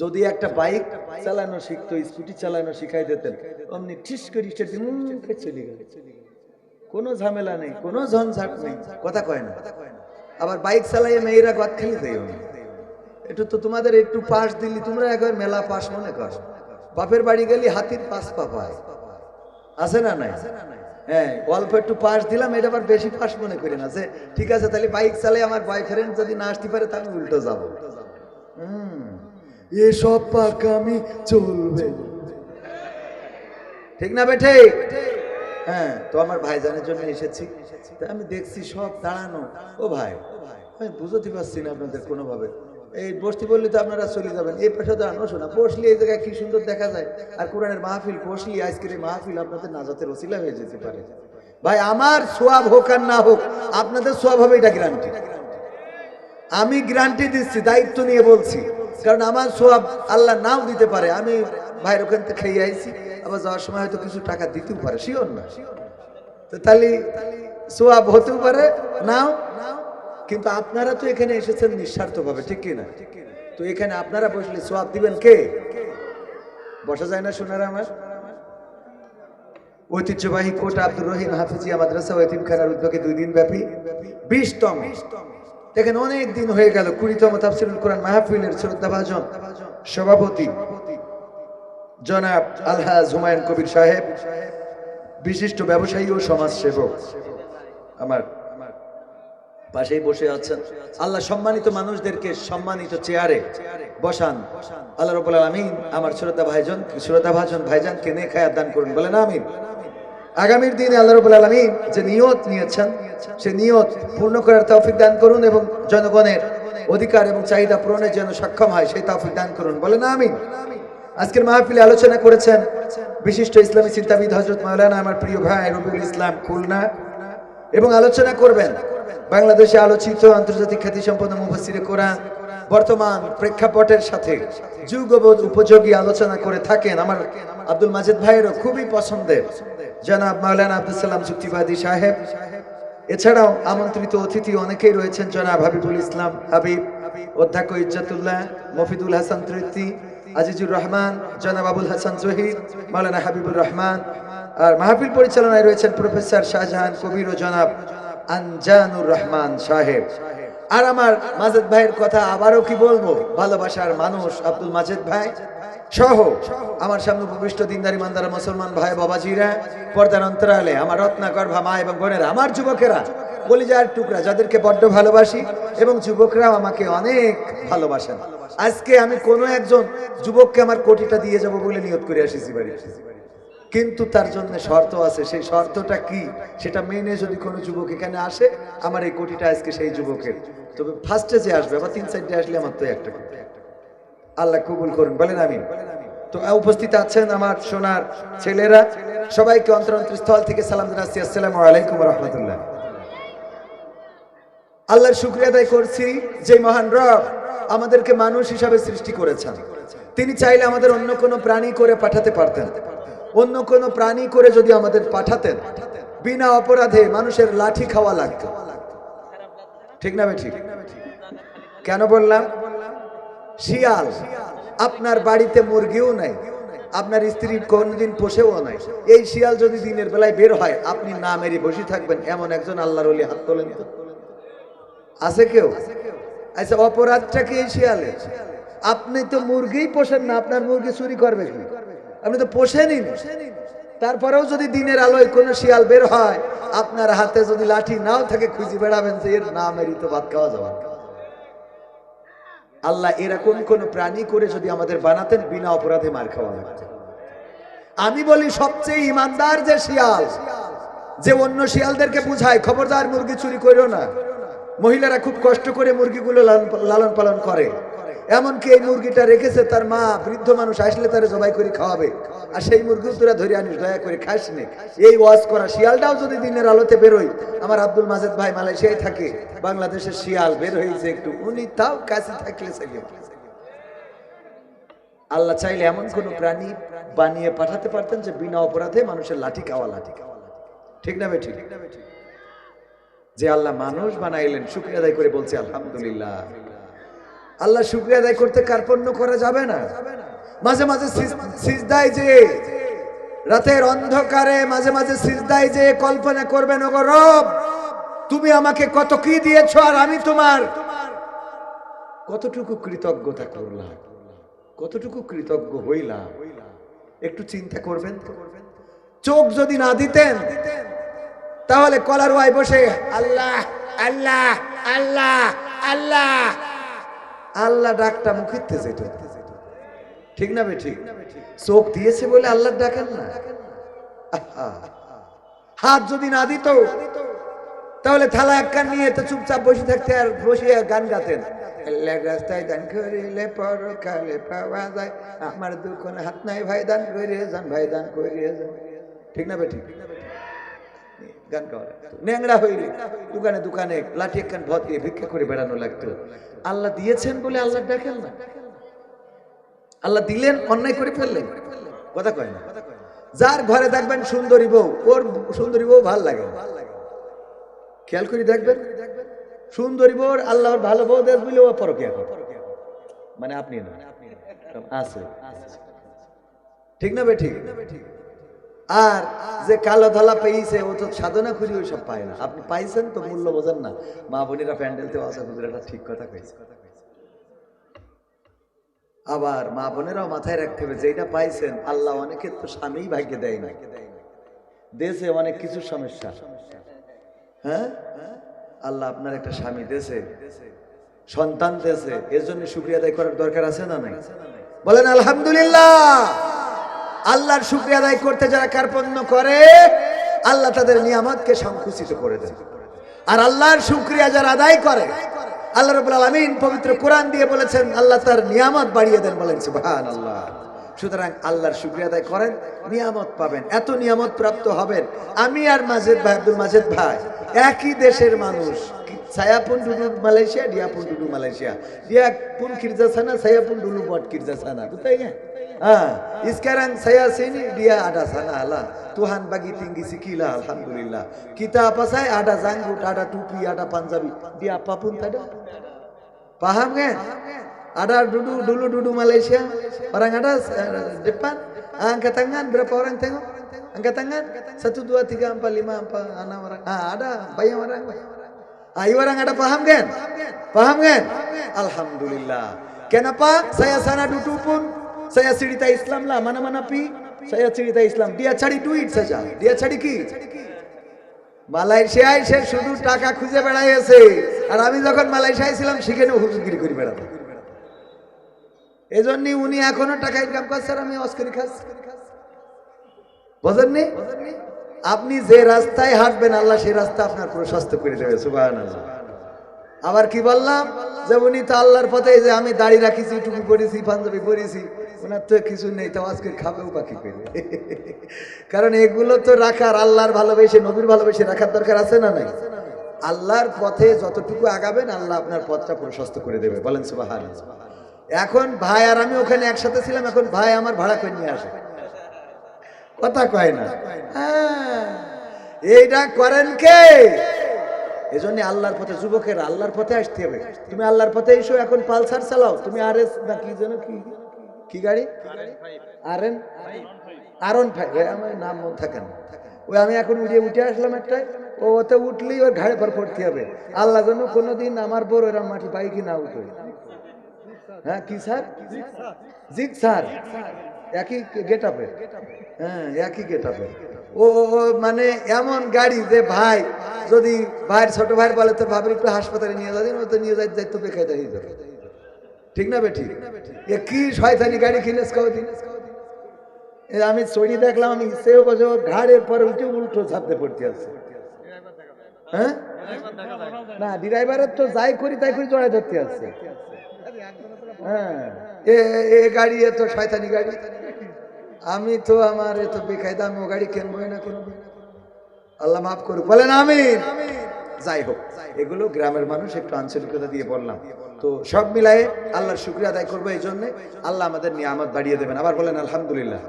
যদি একটা বাইক চালানো শিখতো স্কুটি চালানো শিখাই দিতেন, অমনি ঠিস করে মুখে চলে গেল। কোনো ঝামেলা নেই, কোনো ঝঞ্ঝাট নেই, কথা কয় না। আবার বাইক চালাইয়ে মেয়েরা গদ খেলে দেয় একটু তো তোমাদের একটু পাশ দিলি, তোমরা একবার মেলা পাশ মনে কর। বাপের বাড়ি গেলি হাতির পাশ পা পায় আছে না নাই? হ্যাঁ অল্প একটু পাশ দিলাম, এটা আবার বেশি পাশ মনে করি না যে, ঠিক আছে, তাহলে বাইক চালাই আমার বয়ফ্রেন্ড যদি না আসতে পারে, তাহলে উল্টো যাব। হুম। এসব পাকামি চলবে। ঠিক না বেঠে হ্যাঁ তো আমার ভাইজানের জন্য এসেছি। আমি দেখছি সব দাঁড়ানো। ও ভাই আমি বুঝতে পারছি না আপনাদের কোনোভাবে। এই বসতি বললে তো আপনারা চলে যাবেন। এই পাশে দাঁড়ানো শোনা বসলে এই জায়গায় কি সুন্দর দেখা যায়। আর কোরআনের মাহফিল বসলি আজকের মাহফিল আপনাদের নাজাতের ওসিলা হয়ে যেতে পারে। ভাই আমার সোয়াব হোক আর না হোক আপনাদের সোয়াব হবে এটা গ্যারান্টি আমি গ্যারান্টি দিচ্ছি দায়িত্ব নিয়ে বলছি। কারণ আমার সোয়াব আল্লাহ নাও দিতে পারে। আমি ভাইয়ের ওখান থেকে খেয়ে আইছি। আবার যাওয়ার সময় হয়তো কিছু টাকা দিতেও পারে। শিওর না? তো তাহলে সোয়াব হতেও পারে, নাও। কিন্তু আপনারা তো এখানে এসেছেন নিঃস্বার্থভাবে, ঠিক কি না? তো এখানে আপনারা বসলে সোয়াব দিবেন কে? বসা যায় না শোনার আমার? ঐতিহ্যবাহী কোট আব্দুর রহিম হাফিজিয়া মাদ্রাসা ও এতিমখানার উদ্যোগে দুই দিন ব্যাপী বিশতম দেখেন অনেক দিন হয়ে গেল, কুড়িতম তাফসিরুল কোরআন মাহফিলের শ্রদ্ধাভাজন সভাপতি জনাব আলহাজ হুমায়ুন কবির সাহেব, বিশিষ্ট ব্যবসায়ী ও সমাজসেবক আমার পাশেই বসে আছেন। আল্লাহ সম্মানিত মানুষদেরকে সম্মানিত চেয়ারে বসান। আল্লাহ রবুল আলমিন আমার শ্রদ্ধা ভাইজন শ্রদ্ধা ভাজন ভাইজানকে নেখায়াত দান করুন। বলেন আমিন। আগামীর দিনে আল্লাহ রবুল আলমিন যে নিয়ত নিয়েছেন, সে নিয়ত পূর্ণ করার তৌফিক দান করুন এবং জনগণের অধিকার এবং চাহিদা পূরণের জন্য সক্ষম হয়, সেই তৌফিক দান করুন। বলেন আমি আজকের মাহফিলে আলোচনা করেছেন বিশিষ্ট ইসলামী চিন্তাবিদ হজরত মাওলানা আমার প্রিয় ভাই রবিউল ইসলাম খুলনা এবং আলোচনা করবেন বাংলাদেশে আলোচিত আন্তর্জাতিক খ্যাতি সম্পন্ন মুফাসিরে কোরআন বর্তমান প্রেক্ষাপটের সাথে যুগবোধ উপযোগী আলোচনা করে থাকেন আমার আব্দুল মাজেদ ভাইয়েরও খুবই পছন্দের। জনাব মাওলানা আব্দুল সালাম যুক্তিবাদী সাহেব। এছাড়াও আমন্ত্রিত অতিথি অনেকেই রয়েছেন, জনাব হাবিবুল ইসলাম হাবিব অধ্যক্ষ ইজ্জাতুল্লাহ, মফিদুল হাসান তৃপ্তি, আজিজুর রহমান, জনাব আবুল হাসান জহির, মাওলানা হাবিবুর রহমান। আর মাহফিল পরিচালনায় রয়েছেন প্রফেসর শাহজাহান কবির ও জনাব আনজানুর রহমান সাহেব। আর আমার মাজেদ ভাইয়ের কথা আবারও কি বলব? ভালোবাসার মানুষ আব্দুল মাজেদ ভাই। সহ আমার সামনে উপবিষ্ট দিনদারি মান্দারা মুসলমান ভাই বাবাজিরা, পর্দার অন্তরালে আমার রত্নাকর ভামা এবং বোনেরা আমার যুবকেরা, কলিজার টুকরা যাদেরকে বড্ড ভালোবাসি এবং যুবকরাও আমাকে অনেক ভালোবাসেন। আজকে আমি কোনো একজন যুবককে আমার কোটিটা দিয়ে যাব বলে নিয়ত করে আসিছি বাড়ি। কিন্তু তার জন্য শর্ত আছে, সেই শর্তটা কি? সেটা মেনে যদি কোনো যুবক এখানে আসে, আমার এই কোটিটা আজকে সেই যুবকের। তবে ফার্স্টে যে আসবে, আবার তিন সাইডে আসলে আমার তো একটা আল্লাহ কবুল করুন, বলেন আমিন। তো উপস্থিত আছেন আমার সোনার ছেলেরা, সবাইকে অন্তর স্থল থেকে সালাম জানাচ্ছি। আসসালামু আলাইকুম রহমতুল্লাহ। আল্লাহর শুক্রিয়া আদায় করছি যে মহান রব আমাদেরকে মানুষ হিসাবে সৃষ্টি করেছেন। তিনি চাইলে আমাদের অন্য কোনো প্রাণী করে পাঠাতে পারতেন। অন্য কোনো প্রাণী করে যদি আমাদের পাঠাতেন, বিনা অপরাধে মানুষের লাঠি খাওয়া লাগতো। ঠিক না ঠিক? কেন বললাম? শিয়াল, আপনার বাড়িতে মুরগিও নাই, আপনার স্ত্রী কোনদিন পোষেও নাই। এই শিয়াল যদি দিনের বেলায় বের হয়, আপনি না মেরে বসে থাকবেন, এমন একজন আল্লাহর ওলি হাত তোলেন তো। আছে কেউ? আচ্ছা অপরাধটা কি এই শিয়ালে আপনি তো মুরগিই পোষেন না, আপনার মুরগি চুরি করবে আপনি তো পোষেনই না। তারপরেও যদি দিনের আলোয় কোনো শিয়াল বের হয়, আপনার হাতে যদি লাঠি নাও থাকে, খুঁজে বেড়াবেন যে এর না মেরি তো ভাত খাওয়া না। আল্লাহ এরকম কোন প্রাণী করে যদি আমাদের বানাতেন, বিনা অপরাধে মার খাওয়া লাগতো। আমি বলি, সবচেয়ে ইমানদার যে শিয়াল, যে অন্য শিয়ালদেরকে বুঝায়, খবরদার মুরগি চুরি করো না। মহিলারা খুব কষ্ট করে মুরগিগুলো লালন পালন করে। এমনকি এই মুরগিটা রেখেছে তার মা, বৃদ্ধ মানুষ আসলে তারা জবাই করে খাওয়াবে। আর সেই মুরগি তোরা ধরে আনিস, দয়া করে খাস নে। এই ওয়াজ করা শিয়ালটাও যদি দিনের আলোতে বেরোয়, আমার আব্দুল মাজেদ ভাই মালয়েশিয়ায় থাকে, বাংলাদেশের শিয়াল বের হয়েছে একটু। উনি তাও কাছে থাকলে আল্লাহ চাইলে এমন কোন প্রাণী বানিয়ে পাঠাতে পারতেন যে বিনা অপরাধে মানুষের লাঠি খাওয়া লাঠি। খাওয়া ঠিক না বেঠিক যে আল্লাহ মানুষ বানাইলেন, শুক্রিয়া আদায় করে বলছে, আলহামদুলিল্লাহ। আল্লাহ শুক্রিয়া আদায় করতে কার্পণ্য করা যাবে না মাঝে মাঝে সিজ- সিজদায় যে রাতের অন্ধকারে মাঝে মাঝে সিজদায় যে কল্পনা করবেন, ওগো রব, তুমি আমাকে কত কি দিয়েছ আর আমি তোমার কতটুকু কৃতজ্ঞতা করলাম, কতটুকু কৃতজ্ঞ হইলাম একটু চিন্তা করবেন। চোখ যদি না দিতেন, তাহলে কলার ওয়াই বসে, আল্লাহ আল্লাহ আল্লাহ আল্লাহ আল্লাহ ডাকটা মুখিতে যেত। ঠিক না বে ঠিক? চোখ দিয়েছে বলে আল্লাহ ডাকেন না। হাত যদি না দিত, তাহলে থালা এক কান নিয়ে তো চুপচাপ বসে থাকতে আর বসে গান গাতেন। রাস্তায় দান করিলে পাওয়া যায়। আমার হাত নাই ভাই দান যান, ভাই দান ঠিক না বে ঠিক? আল্লাহ দিয়েছেন বলে আল্লাহ না আল্লাহ। দিলেন, অন্যায় করে ফেললেন। কথা কয় না? যার ঘরে দেখবেন সুন্দরী বউ, ওর সুন্দরী বউ ভালো লাগে। খেয়াল করে দেখবেন, সুন্দরী বউ আল্লাহর ভালো বউ দেশ বলে ও পরকিয়া করে মানে আপনি না আছে। ঠিক না বে ঠিক? আর যে কালো ধলা পেয়েছে, ও তো সাধনা খুঁজি ওই সব পায় না। আপনি পাইছেন তো, মূল্য বোঝেন না। মা বোনেরা প্যান্ডেলতে আসা হুজুরাটা ঠিক কথা কইছে। আবার মা বোনেরাও মাথায় রাখতে হবে যেটা পাইছেন, আল্লাহ অনেকের তো স্বামী ভাগ্যে দেয় না। দেশে অনেক কিছু সমস্যা। হ্যাঁ? আল্লাহ আপনার একটা স্বামী দেশে সন্তান দেশে এর জন্য শুক্রিয়া আদায় করার দরকার আছে না নাই? বলেন, আলহামদুলিল্লাহ! আল্লাহর শুক্রিয়া আদায় করতে যারা কার্পণ্য করে, আল্লাহ তাদের নিয়ামতকে সংকুচিত করে দেন। আর আল্লাহর শুক্রিয়া যারা আদায় করে, আল্লাহ রবুল আলমিন পবিত্র কোরআন দিয়ে বলেছেন, আল্লাহ তার নিয়ামত বাড়িয়ে দেন বলেন সুবহান আল্লাহ সুতরাং আল্লাহর শুক্রিয়া আদায় করেন, নিয়ামত পাবেন। এত নিয়ামত প্রাপ্ত হবেন। আমি আর মাজেদ ভাই, আব্দুল মাজেদ ভাই, একই দেশের মানুষ। সায়াপুন ডুডু মালয়েশিয়া ডিয়াপুন ডুডু মালয়েশিয়া। ডিয়াপুন কিরজাসানা সায়াপুন ডুলু বট কিরজাসানা বুঝতে Ah, sekarang saya sini dia ada sana lah. Tuhan bagi tinggi sikila alhamdulillah. Kita apa saya ada zanggut, ada tupi, ada panjabi. Dia apa pun ada. Paham kan? Ada dulu dulu dulu Malaysia. Orang ada eh, depan angkat tangan berapa orang tengok? Angkat tangan satu dua tiga empat lima empat enam orang. Ah ada banyak orang. Ah, ini orang ada paham kan? Paham kan? Alhamdulillah. Kenapa saya sana duduk pun saya cerita Islam lah mana-mana pi saya cerita Islam dia cari duit saja dia cari কি মালয়েশিয়ায় সে শুধু টাকা খুঁজে বেড়াইছে আর আমি যখন মালয়েশিয়ায় ছিলাম সেখানে হুজুরগিরি করে বেড়াতাম এজন্য উনি এখনও টাকা ইনকাম করছে আর আমি অস্করি খাচ্ছি বোঝেননি? আপনি যে রাস্তায় হাঁটবেন, আল্লাহ সেই রাস্তা আপনার প্রশস্ত করে দেবে, সুবহানাল্লাহ। আবার কি বললাম? যে উনি তো আল্লাহর পথে যে আমি দাড়ি রাখিছি, টুপি পরেছি, পাঞ্জাবি পরেছি ওনার তো কিছু নেই তো আজকে খাবেও বাকি করে কারণ এগুলো তো রাখার আল্লাহর ভালোবেসে নবীর ভালোবেসে রাখার দরকার আছে না নাই? আল্লাহর পথে যতটুকু আগাবেন আল্লাহ আপনার পথটা প্রশস্ত করে দেবে। বলেন সুবাহান এখন ভাই আর আমি ওখানে একসাথে ছিলাম এখন ভাই আমার ভাড়া করে নিয়ে আসে। কথা কয় না? হ্যাঁ, এইটা করেন কে? এজন্য আল্লাহর পথে যুবকের আল্লাহর পথে আসতে হবে। তুমি আল্লাহর পথে এসো এখন পালসার চালাও। তুমি আর এস না কি যেন কি? কি গাড়ি? আর এন আরন ফাইভ আমার নাম মনে থাকে না। ওই আমি এখন উঠে উঠে আসলাম একটাই ও ওতে উঠলেই ওর ঘাড়ে পর পড়তে হবে। আল্লাহ যেন কোনোদিন আমার বড় এরা মাটি পাই কি না উঠে। হ্যাঁ কি স্যার? জিক স্যার। একই গেট আপে হ্যাঁ একই গেট আপে ও মানে এমন গাড়ি যে ভাই, যদি ভাইয়ের ছোট ভাইয়ের বলে তো ভাবির একটু হাসপাতালে নিয়ে যাবেন ও তো নিয়ে যাই যাই তো বেকায়দা হয়ে যাবে। ঠিক না বেঠি এ কি শয়তানি গাড়ি কদিন এ আমি চড়ি দেখলাম, আমি সেও বছর ঘাড়ের পরে উঠে উল্টো ছাপতে পড়তে আছে। হ্যাঁ? না, ড্রাইভারের তো যাই করি তাই করি জড়াই ধরতে আছে। হ্যাঁ এ গাড়ি এত শয়তানি গাড়ি। আমি তো আমার এত বেকায়দা, আমি ও গাড়ি কিনবই না কোনো আল্লাহ মাফ করুক, বলেন আমিন। যাই হোক, এগুলো গ্রামের মানুষ একটু আঞ্চলিকতা দিয়ে বললাম। তো সব মিলায়ে আল্লাহর শুক্রিয়া আদায় করব এই জন্যে। আল্লাহ আমাদের নিয়ামত বাড়িয়ে দেবেন। আবার বলেন, আলহামদুলিল্লাহ।